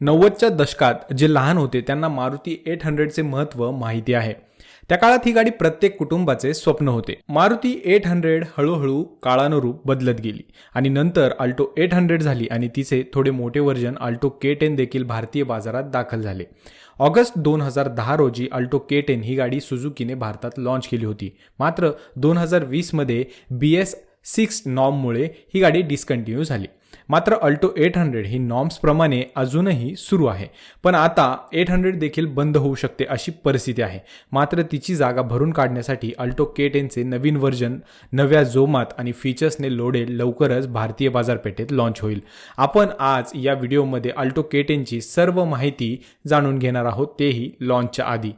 नव्वदच्या दशकात जे लहान होते त्यांना मारुती एट हंड्रेडचे महत्त्व माहिती आहे. त्या काळात ही गाडी प्रत्येक कुटुंबाचे स्वप्न होते. मारुती एट हंड्रेड हळूहळू काळानुरूप बदलत गेली आणि नंतर अल्टो एट हंड्रेड झाली आणि तिचे थोडे मोठे व्हर्जन अल्टो के टेन देखील भारतीय बाजारात दाखल झाले. ऑगस्ट दोन हजार दहा रोजी अल्टो के टेन ही गाडी सुझुकीने भारतात लॉन्च केली होती. मात्र दोन हजार वीसमध्ये बी एस सिक्स नॉममुळे ही गाडी डिस्कंटिन्यू झाली. मात्र अल्टो एट हंड्रेड ही नॉर्म्सप्रमाणे अजूनही सुरू आहे. पण आता एट हंड्रेड देखील बंद होऊ शकते अशी परिस्थिती आहे. मात्र तिची जागा भरून काढण्यासाठी अल्टो के टेनचे नवीन व्हर्जन नव्या जोमात आणि फीचर्सने लोडेल लवकरच भारतीय बाजारपेठेत लॉन्च होईल. आपण आज या व्हिडिओमध्ये अल्टो के टेनची सर्व माहिती जाणून घेणार आहोत. तेही लॉन्चच्या आधी.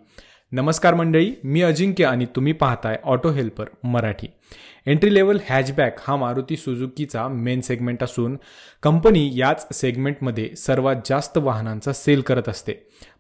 नमस्कार मंडळी मी अजिंक्य आणि तुम्ही पाहताय Auto Helper Marathi. Entry level hatchback हा मारुती सुझुकीचा मेन सेगमेंट असून कंपनी याच सेगमेंटमध्ये सर्वात जास्त वाहनांचा सेल करत असते.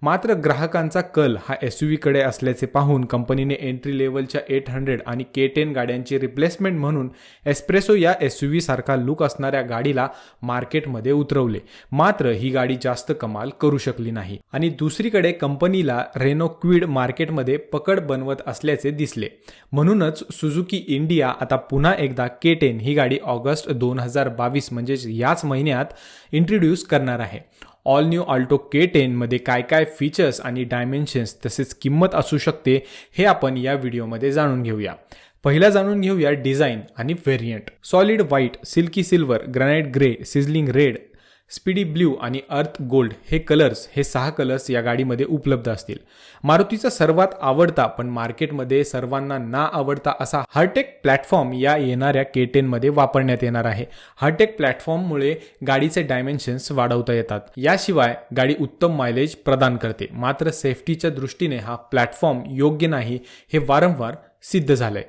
मात्र ग्राहकांचा कल हा एसकडे असल्याचे पाहून कंपनीने एंट्री लेवलच्या एट हंड्रेड आणि के टेन गाड्यांची रिप्लेसमेंट म्हणून एस्प्रेसो या एस सारखा लुक असणाऱ्या गाडीला मार्केटमध्ये उतरवले. मात्र ही गाडी जास्त कमाल करू शकली नाही आणि दुसरीकडे कंपनीला रेनो क्विड मार्केटमध्ये पकड बनवत असल्याचे दिसले. म्हणूनच सुझुकी इंडिया आता पुन्हा एकदा के टेन ही गाडी ऑगस्ट दोन हजार बावीस म्हणजेच याच महिन्यात इंट्रोड्यूस करणार आहे. ऑल न्यू ऑल्टो के टेनमध्ये काय काय फीचर्स आणि डायमेन्शन्स तसेच किंमत असू शकते हे आपण या व्हिडिओमध्ये जाणून घेऊया. पहिला जाणून घेऊया डिझाईन आणि variant solid white silky silver granite grey sizzling red speedy blue आणि अर्थ गोल्ड हे कलर्स हे सहा कलर्स या गाडीमध्ये उपलब्ध असतील. मारुतीचा सर्वात आवडता पण मार्केटमध्ये सर्वांना ना आवडता असा हार्टेक प्लॅटफॉर्म या येणाऱ्या के टेनमध्ये वापरण्यात येणार आहे. हार्टेक प्लॅटफॉर्ममुळे गाडीचे डायमेन्शन्स वाढवता येतात. याशिवाय गाडी उत्तम मायलेज प्रदान करते. मात्र सेफ्टीच्या दृष्टीने हा प्लॅटफॉर्म योग्य नाही हे वारंवार सिद्ध झालंय.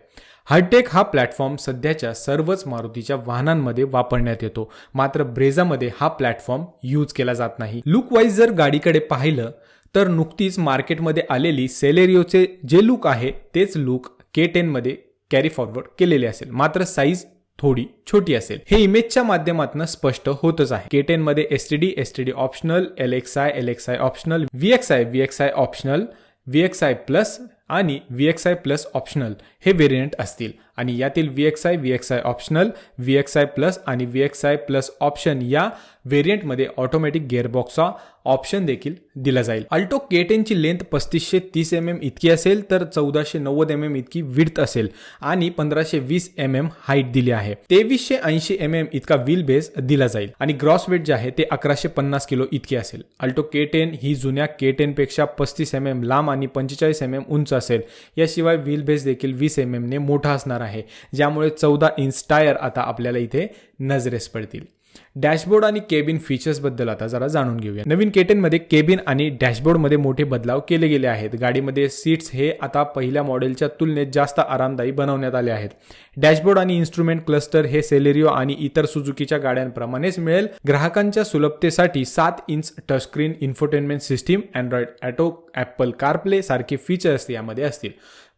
हार्टेक हा प्लॅटफॉर्म सध्याच्या सर्वच मारुतीच्या वाहनांमध्ये वापरण्यात येतो. मात्र ब्रेझामध्ये हा प्लॅटफॉर्म यूज केला जात नाही. लुकवाईज जर गाडीकडे पाहिलं तर नुकतीच मार्केटमध्ये आलेली सेलेरिओचे जे लुक आहे तेच लुक के टेनमध्ये कॅरी फॉरवर्ड केलेले असेल. मात्र साईज थोडी छोटी असेल. हे इमेजच्या माध्यमातून स्पष्ट होतच आहे. के टेन मध्ये STD STD optional L X I L X I optional VXI X I X I optional V X I plus आणि V X I plus optional हे व्हेरियंट असतील. आणि यातील V X I V X I optional V X I plus आणि V X I plus option या व्हेरियंटमध्ये automatic गेअरबॉक्सचा option देखील दिला जाईल. अल्टो के टेनची लेंथ पस्तीसशे तीस एम एम इतकी असेल तर चौदाशे नव्वद एम एम इतकी विड्थ असेल आणि पंधराशे वीस एम एम हाईट दिली आहे. तेवीसशे ऐंशी एम एम इतका व्हील बेस दिला जाईल आणि ग्रॉस वेट जे आहे ते अकराशे पन्नास किलो इतकी असेल. अल्टो के टेन ही जुन्या के टेनपेक्षा पस्तीस एम एम लांब आणि पंचेचाळीस एम एम उंच असेल. याशिवाय व्हील बेस देखील वीस एम एमने मोठा असणार आहे ज्यामुळे चौदा इंच टायर आता आपल्याला इथे नजरेस पडतील. डॅशबोर्ड आणि केबिन फीचर्सबद्दल आता जरा जाणून घेऊया. नवीन केटेनमध्ये केबिन आणि डॅशबोर्डमध्ये मोठे बदलाव केले गेले आहेत. गाडीमध्ये सीट्स हे आता पहिल्या मॉडेलच्या तुलनेत जास्त आरामदायी बनवण्यात आले आहेत. डॅशबोर्ड आणि इन्स्ट्रुमेंट क्लस्टर हे सेलेरिओ आणि इतर सुझुकीच्या गाड्यांप्रमाणेच मिळेल. ग्राहकांच्या सुलभतेसाठी सात inch touchscreen infotainment system Android Auto Apple CarPlay सारखे फीचर्स यामध्ये असतील.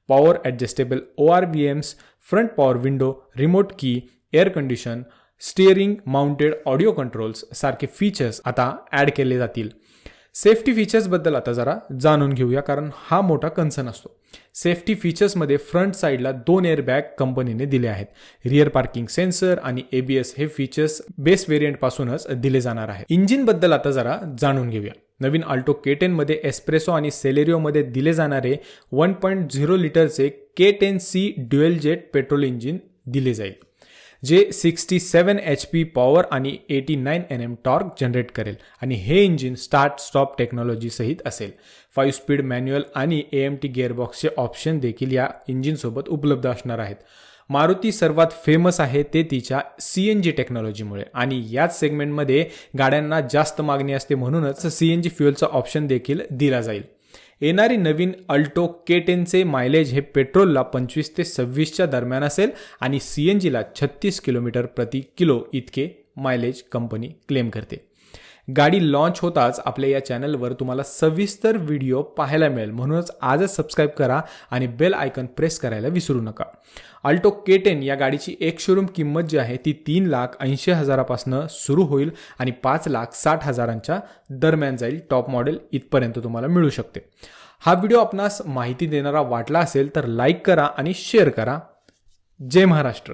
Power adjustable O R V Ms front power window remote key air condition steering mounted audio controls सारखे फीचर्स आता ॲड केले जातील. सेफ्टी फीचर्सबद्दल आता जरा जाणून घेऊया कारण हा मोठा कन्सर्न असतो. सेफ्टी फीचर्समध्ये फ्रंट साईडला दोन एअरबॅग कंपनीने दिले आहेत. रिअर पार्किंग सेन्सर आणि एबीएस हे फीचर्स बेस व्हेरियंटपासूनच दिले जाणार आहे. इंजिनबद्दल आता जरा जाणून घेऊया. नवीन आल्टो के टेनमध्ये एस्प्रेसो आणि सेलेरिओमध्ये दिले जाणारे one point zero लिटरचे K ten C dual jet petrol engine दिले जाईल जे sixty seven H P power आणि eighty nine N M torque generate करेल आणि हे इंजिन स्टार्ट स्टॉप टेक्नॉलॉजीसहित असेल. फाईव्ह स्पीड मॅन्युअल आणि ए एम टी गिअरबॉक्सचे ऑप्शन देखील या इंजिनसोबत उपलब्ध असणार आहेत. मारुती सर्वात फेमस आहे ते तिच्या सी एन जी टेक्नॉलॉजीमुळे आणि याच सेगमेंटमध्ये गाड्यांना जास्त मागणी असते म्हणूनच सी एन जी फ्युएलचा ऑप्शन देखील दिला जाईल. येणारी नवीन अल्टो के टेनचे मायलेज हे पेट्रोलला पंचवीस ते सव्वीसच्या दरम्यान असेल आणि सी एन जीला छत्तीस किलोमीटर प्रति किलो इतके मायलेज कंपनी क्लेम करते. गाडी लॉन्च होताच आपल्या या चॅनलवर तुम्हाला सविस्तर व्हिडिओ पाहायला मिळेल. म्हणूनच आजच सबस्क्राईब करा आणि बेल आयकन प्रेस करायला विसरू नका. अल्टो के टेन या गाडीची एक शोरूम किंमत जी आहे ती तीन लाख ऐंशी हजारापासून सुरू होईल आणि पाच लाख साठ हजारांच्या दरम्यान जाईल. टॉप मॉडेल इथपर्यंत तुम्हाला मिळू शकते. हा व्हिडिओ आपणास माहिती देणारा वाटला असेल तर लाईक करा आणि शेअर करा. जय महाराष्ट्र.